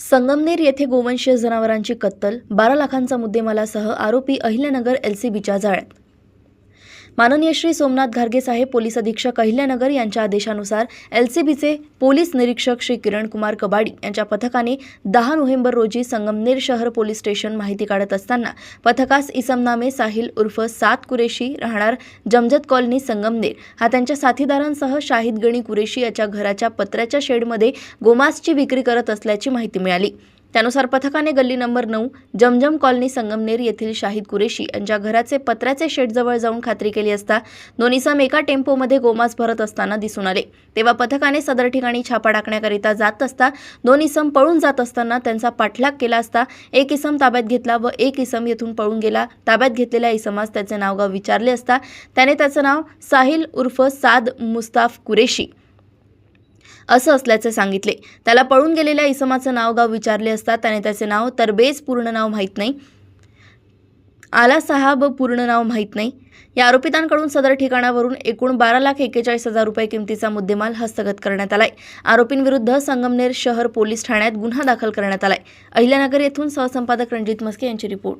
संगमनेर येथे गोवंशीय जनावरांची कत्तल बारा लाखांचा मुद्देमालासह आरोपी अहिल्यानगर एलसीबीच्या जाळ्यात. माननीय श्री सोमनाथ घारगे साहेब पोलीस अधीक्षक अहिल्यानगर यांच्या आदेशानुसार एलसीबीचे पोलीस निरीक्षक श्री किरण कुमार कबाडी यांच्या पथकाने दहा नोव्हेंबर रोजी संगमनेर शहर पोलीस स्टेशन माहिती काढत असताना पथकास इसमनामे साहिल उर्फ सात कुरेशी राहणार जमजत कॉलनी संगमनेर हा त्यांच्या साथीदारांसह शाहिद गणी कुरेशी याच्या घराच्या पत्र्याच्या शेडमध्ये गोमासची विक्री करत असल्याची माहिती मिळाली. त्यानुसार पथकाने गल्ली नंबर नऊ जमजम कॉलनी संगमनेर येथील शाहिद कुरेशी यांच्या घराचे पत्र्याचे शेडजवळ जाऊन खात्री केली असता दोन इसम एका टेम्पोमध्ये गोमास भरत असताना दिसून आले. तेव्हा पथकाने सदर ठिकाणी छापा टाकण्याकरिता जात असता दोन इसम पळून जात असताना त्यांचा पाठलाग केला असता एक इसम ताब्यात घेतला व एक इसम येथून पळून गेला. ताब्यात घेतलेल्या इसमास त्याचे नावगाव विचारले असता त्याने त्याचं नाव साहिल उर्फ साद मुस्ताफ कुरेशी असं असल्याचे सांगितले. त्याला पळून गेलेल्या इसमाचं नाव गाव विचारले असता त्याने त्याचे नाव तरबेज पूर्ण नाव माहीत नाही. आला साहाब पूर्ण नाव माहीत नाही. या आरोपितांकडून सदर ठिकाणावरून एकूण बारा लाख एक्केचाळीस हजार रुपये किमतीचा मुद्देमाल हस्तगत करण्यात आलाय. आरोपींविरुद्ध संगमनेर शहर पोलीस ठाण्यात गुन्हा दाखल करण्यात आलाय. अहिल्यानगर येथून सहसंपादक रणजित मस्के यांची रिपोर्ट.